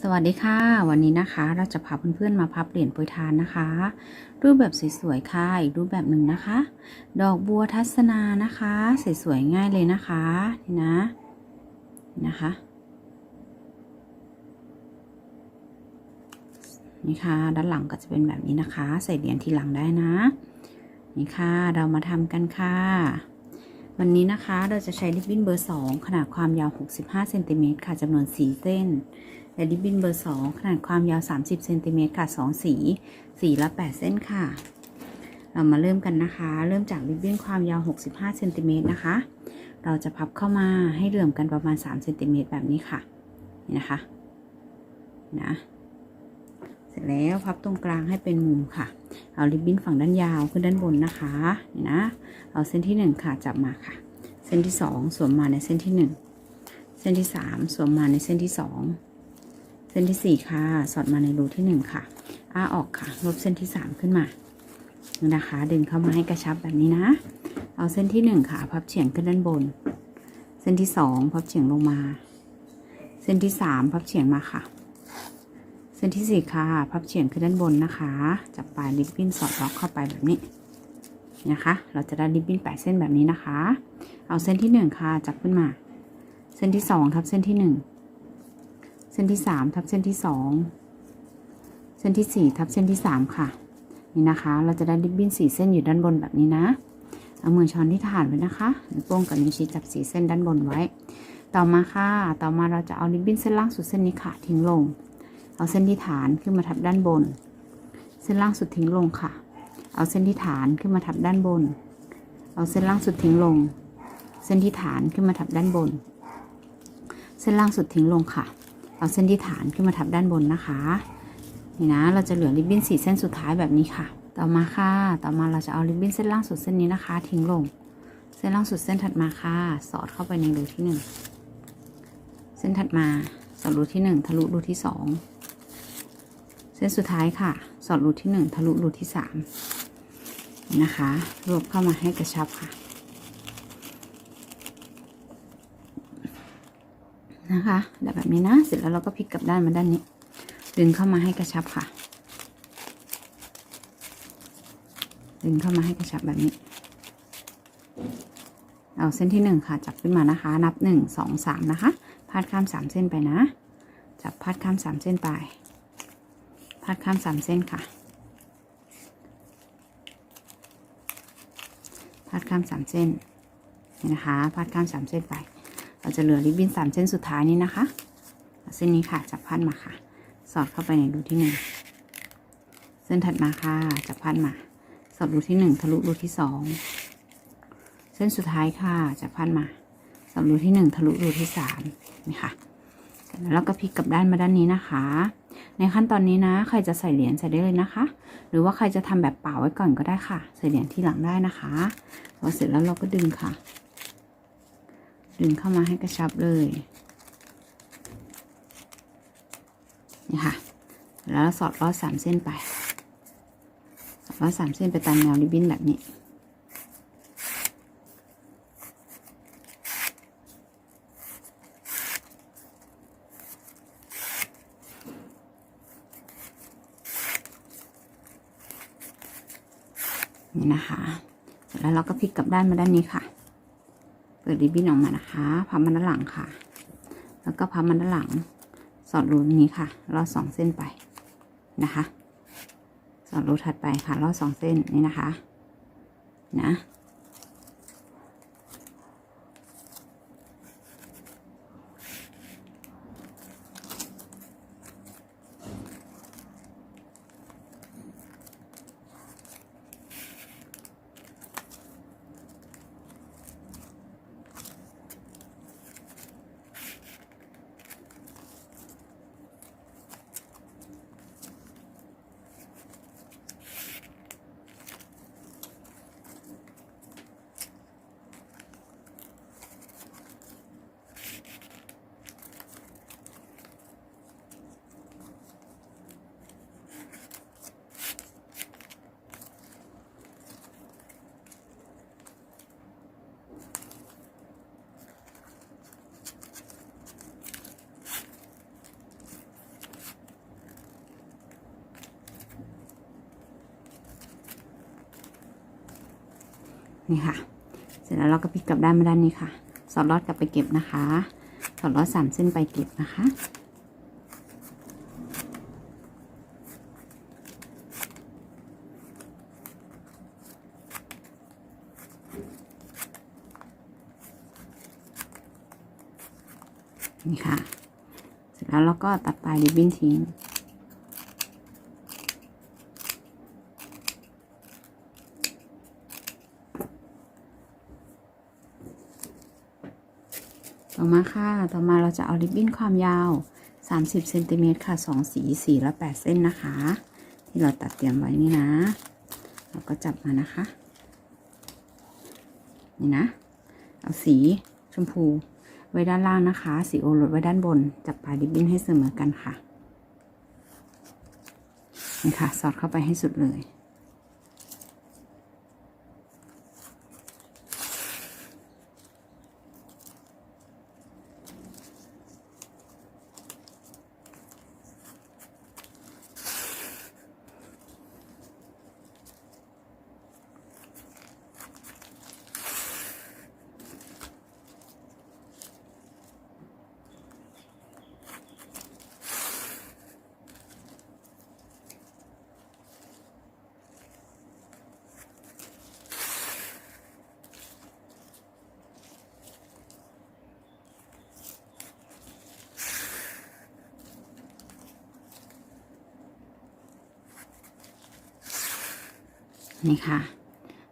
สวัสดีค่ะ วันนี้นะคะเราจะพาเพื่อนๆมาพับเหรียญโปรยทานนะคะ รูปแบบสวยๆค่ะอีกรูปแบบหนึ่งนะคะ ดอกบัวทัศนานะคะสวยๆง่ายเลยนะคะนี่นะนะคะนี่ค่ะ ด้านหลังก็จะเป็นแบบนี้นะคะ ใส่เหรียญทีหลังได้นะ นี่ค่ะเรามาทำกันค่ะวันนี้นะคะเราจะใช้ริบบิ้นเบอร์ 2 ขนาดความยาว 65เซนติเมตรค่ะจำนวน 4 เส้น และริบบิ้นเบอร์ 2 ขนาดความยาว 30เซนติเมตรค่ะ 2 สี สีละ 8 เส้นค่ะ เรามาเริ่มกันนะคะ เริ่มจากริบบิ้นความยาว 65เซนติเมตรนะคะ เราจะพับเข้ามาให้เหลื่อมกันประมาณ3เซนติเมตรแบบนี้ค่ะ นี่นะคะ นะ เสร็จแล้วพับตรงกลางให้เป็นมุมค่ะ เอาริบบิ้นฝั่งด้านยาวขึ้นด้านบนนะคะ นี่นะ เอาเส้นที่ 1 ค่ะ จับมาค่ะ เส้นที่ 2 สวมมาในเส้นที่ 1 เส้นที่ 3 สวมมาในเส้นที่ 2 เส้นที่ 4 ค่ะ สอดมาในรูที่ 1 ค่ะอ้าออกค่ะ ลบเส้นที่ 3 ขึ้นมานะคะ ดึงเข้ามาให้กระชับแบบนี้นะ เอาเส้นที่ 1 ค่ะ พับเฉียงขึ้นด้านบน เส้นที่ 2 พับเฉียงลงมา เส้นที่ 3 พับเฉียงมาค่ะ เส้นที่ 4 ค่ะ พับเฉียงขึ้นด้านบนนะคะ จับปลายริบบิ้นสอดล็อกเข้าไปแบบนี้นะคะ เราจะได้ริบบิ้นแปดเส้นแบบนี้นะคะ เอาเส้นที่หนึ่งค่ะ จับขึ้นมา เส้นที่สองทับเส้นที่หนึ่ง เส้นที่สามทับเส้นที่สองเส้นที่สี่ทับเส้นที่สามค่ะ นี่นะคะ เราจะได้ริบบิ้นสี่เส้นอยู่ด้านบนแบบนี้นะ เอามือช้อนที่ฐานไว้นะคะนิ้วโป้งกับนิ้วชี้จับสีเส้นด้านบนไว้ ต่อมาค่ะ ต่อมาเราจะเอาริบบิ้นเส้นล่างสุดเส้นนี้ค่ะทิ้งลง เอาเส้นที่ฐานขึ้นมาทับด้านบน เส้นล่างสุดทิ้งลงค่ะ เอาเส้นที่ฐานขึ้นมาทับด้านบน เอาเส้นล่างสุดทิ้งลง เส้นที่ฐานขึ้นมาทับด้านบน เส้นล่างสุดทิ้งลงค่ะ เอาเส้นที่ฐานขึ้นมาทับด้านบนนะคะนี่นะเราจะเหลือริบบิ้นสี่เส้นสุดท้ายแบบนี้ค่ะ ต่อมาค่ะ ต่อมาเราจะเอาริบบิ้นเส้นล่างสุดเส้นนี้นะคะ ทิ้งลง เส้นล่างสุดเส้นถัดมาค่ะ สอดเข้าไปในรูที่หนึ่งเส้นถัดมาสอดรูที่หนึ่งทะลุรูที่สองเส้นสุดท้ายค่ะ สอดรูที่หนึ่งทะลุรูที่สามนะคะ รวบเข้ามาให้กระชับค่ะ นะคะแบบนี้นะ เสร็จแล้วเราก็พลิกกลับด้านมาด้านนี้ ดึงเข้ามาให้กระชับค่ะ ดึงเข้ามาให้กระชับแบบนี้ เอาเส้นที่หนึ่งค่ะ จับขึ้นมานะคะ นับหนึ่งสองสามนะคะ พาดข้ามสามเส้นไปนะ จับพาดข้ามสามเส้นไป พาดข้ามสามเส้นค่ะ พาดข้ามสามเส้นนี่นะคะ พาดข้ามสามเส้นไป เราจะเหลือริบบิ้นสามเส้นสุดท้ายนี้นะคะ เส้นนี้ค่ะจับพันมาค่ะ สอดเข้าไปในรูที่หนึ่งเส้นถัดมาค่ะจับพันมา สอดรูที่หนึ่งทะลุรูที่สองเส้นสุดท้ายค่ะจับพันมา สอดรูที่หนึ่งทะลุรูที่สามนี่ค่ะแล้วก็พลิกกลับด้านมาด้านนี้นะคะ ในขั้นตอนนี้นะ ใครจะใส่เหรียญใส่ได้เลยนะคะ หรือว่าใครจะทำแบบเปล่าไว้ก่อนก็ได้ค่ะ ใส่เหรียญที่หลังได้นะคะพอเสร็จแล้วเราก็ดึงค่ะ ดึงเข้ามาให้กระชับเลยนี่ค่ะ แล้วสอดลอดสามเส้นไป สอดลอดสามเส้นไปตามแนวริบบิ้นแบบนี้นี่นะคะ เสร็จแล้วเราก็พลิกกลับด้านมาด้านนี้ค่ะ เปิดริบบิ้นออกมานะคะพับมันด้านหลังค่ะ แล้วก็พับมันด้านหลัง สอดรูนี้ค่ะรอดสองเส้นไปนะคะ สอดรูถัดไปค่ะรอดสองเส้นนี่นะคะ นะ นี่ค่ะ เสร็จแล้วเราก็พลิกกลับด้านมาด้านนี้ค่ะ สอดลอดกลับไปเก็บนะคะ สอดลอดสามเส้นไปเก็บนะคะ นี่ค่ะ เสร็จแล้วเราก็ตัดปลายริบบิ้นทิ้ง ต่อมาค่ะ ต่อมาเราจะเอาริบบิ้นความยาว 30เซนติเมตรค่ะ 2 สี สีละ 8 เส้นนะคะ ที่เราตัดเตรียมไว้นี่นะ เราก็จับมานะคะ นี่นะ เอาสีชมพูไว้ด้านล่างนะคะ สีโอรสไว้ด้านบน จับปลายริบบิ้นให้เสมอกันค่ะ นี่ค่ะ สอดเข้าไปให้สุดเลย นี่ค่ะ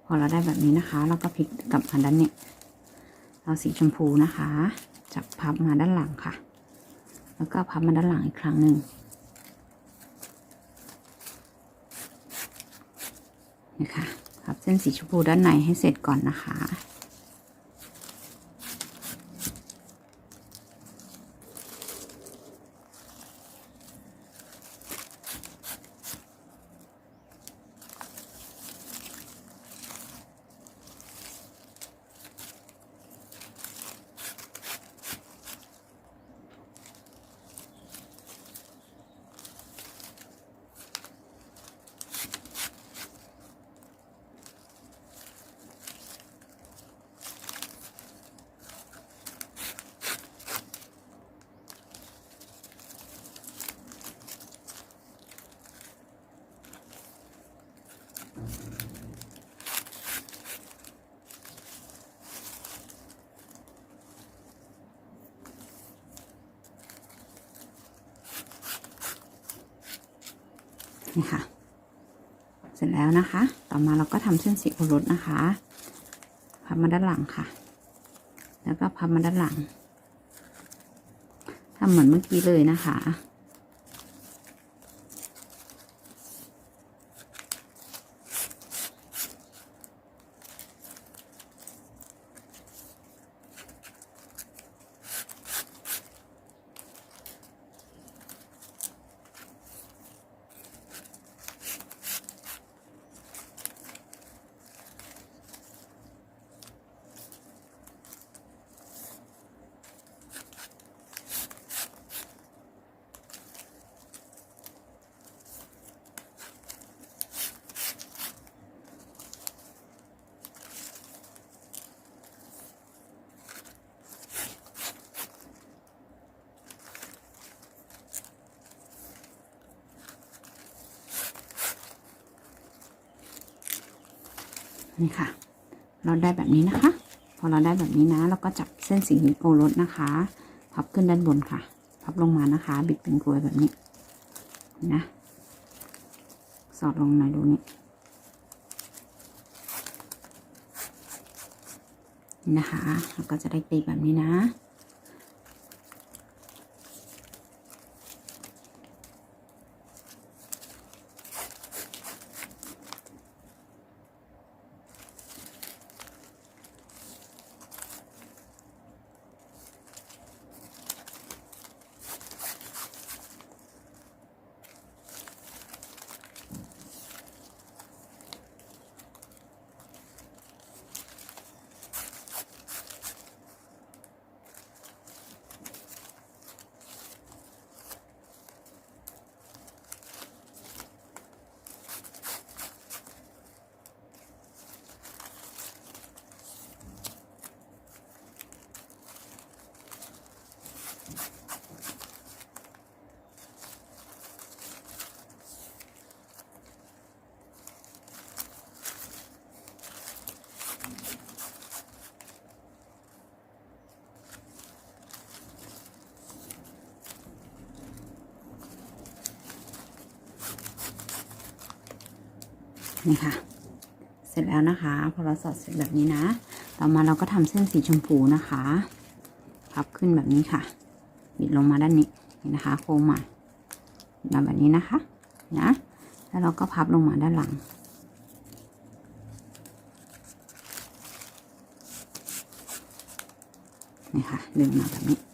พอเราได้แบบนี้นะคะ เราก็พลิกกลับมาด้านนี้เราสีชมพูนะคะ จับพับมาด้านหลังค่ะ แล้วก็พับมาด้านหลังอีกครั้งหนึ่งนี่ค่ะพับเส้นสีชมพูด้านในให้เสร็จก่อนนะคะ นี่ค่ะ เสร็จแล้วนะคะ ต่อมาเราก็ทำเส้นสีโอรสนะคะพับมาด้านหลังค่ะ แล้วก็พับมาด้านหลังทำเหมือนเมื่อกี้เลยนะคะ นี่ค่ะ เราได้แบบนี้นะคะ พอเราได้แบบนี้นะ เราก็จับเส้นสีโอรสนะคะ พับขึ้นด้านบนค่ะ พับลงมานะคะ บิดเป็นกลวยแบบนี้นะ สอดลงหน่อยดูนี่นะคะเราก็จะได้ตีแบบนี้นะ นี่ค่ะ เสร็จแล้วนะคะ พอเราสอดเสร็จแบบนี้นะ ต่อมาเราก็ทำเส้นสีชมพูนะคะ พับขึ้นแบบนี้ค่ะ บิดลงมาด้านนี้นี่นะคะ โค้งมามาแบบนี้นะคะ นะ แล้วเราก็พับลงมาด้านหลัง นี่ค่ะ ดึงมาแบบนี้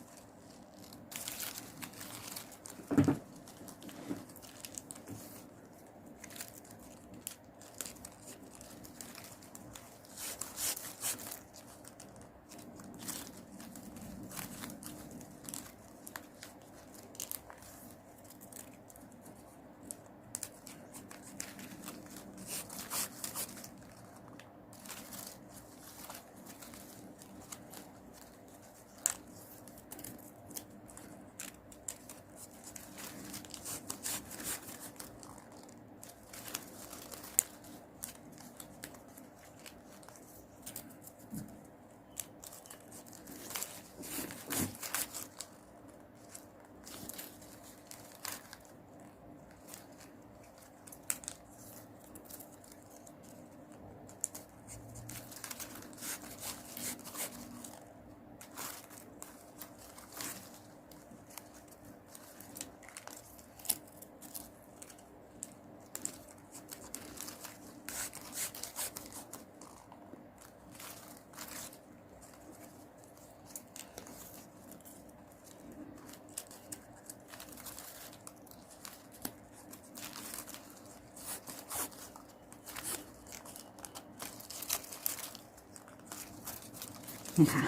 นี่ค่ะ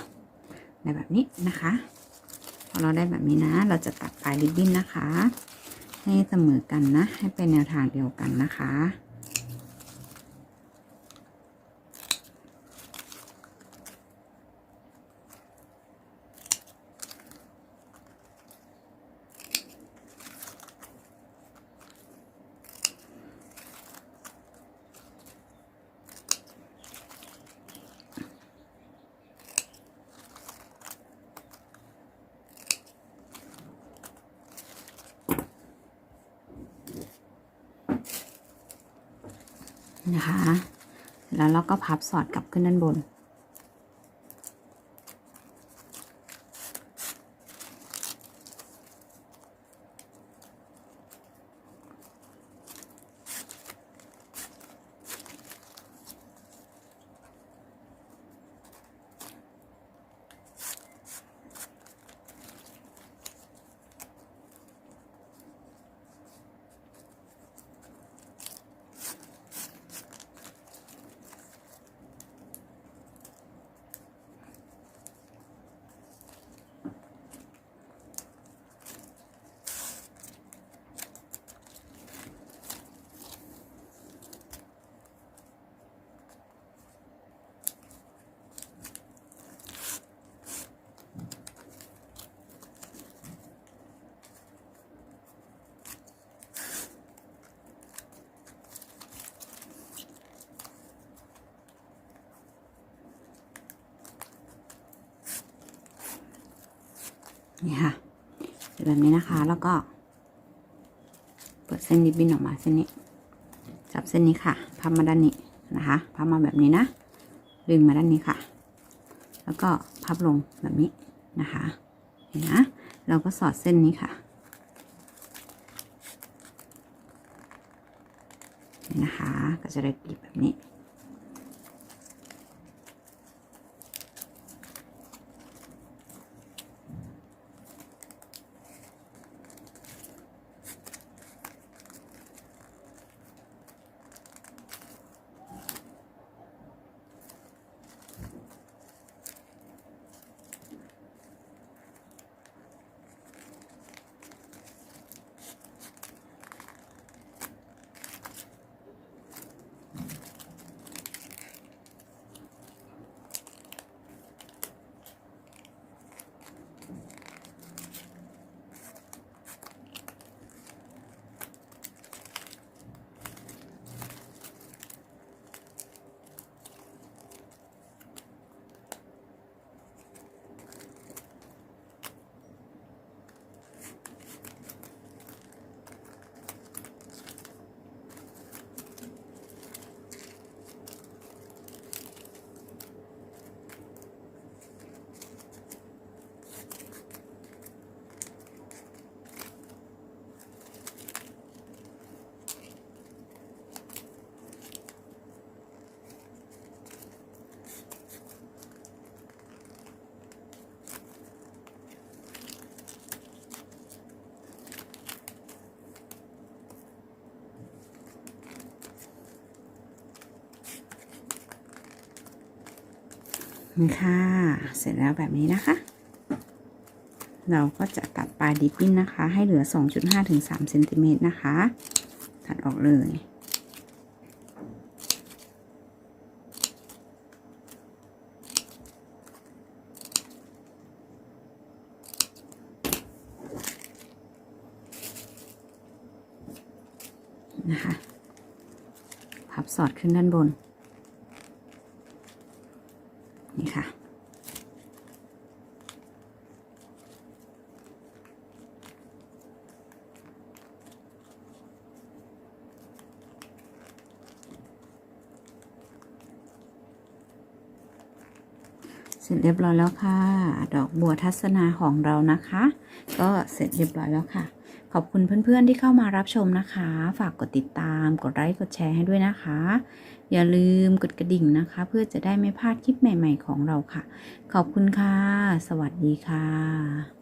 ได้แบบนี้นะคะพอเราได้แบบนี้นะ เราจะตัดปลายริบบิ้นนะคะ ให้เสมอกันนะ ให้เป็นแนวทางเดียวกันนะคะ นะคะ แล้วเราก็พับสอดกลับขึ้นด้านบนค่ะ แบบนี้นะคะ แล้วก็เปิดเส้นริบบิ้นออกมาเส้นนี้ จับเส้นนี้ค่ะ พับมาด้านนี้นะคะ พับมาแบบนี้นะ ดึงมาด้านนี้ค่ะ แล้วก็พับลงแบบนี้นะคะ เห็นนะ เราก็สอดเส้นนี้ค่ะนะคะ ก็จะได้กลีบแบบนี้ นี่ค่ะ เสร็จแล้วแบบนี้นะคะ เราก็จะตัดปลายดิปปิ้นนะคะ ให้เหลือ 2.5ถึง3เซนติเมตรนะคะ ตัดออกเลยนะคะ พับสอดขึ้นด้านบนค่ะ เสร็จเรียบร้อยแล้วค่ะ ดอกบัวทัศนาของเรานะคะ ก็เสร็จเรียบร้อยแล้วค่ะ ขอบคุณเพื่อนๆที่เข้ามารับชมนะคะ ฝากกดติดตาม กดไลค์กดแชร์ให้ด้วยนะคะ อย่าลืมกดกระดิ่งนะคะ เพื่อจะได้ไม่พลาดคลิปใหม่ ๆ ของเราค่ะ ขอบคุณค่ะ สวัสดีค่ะ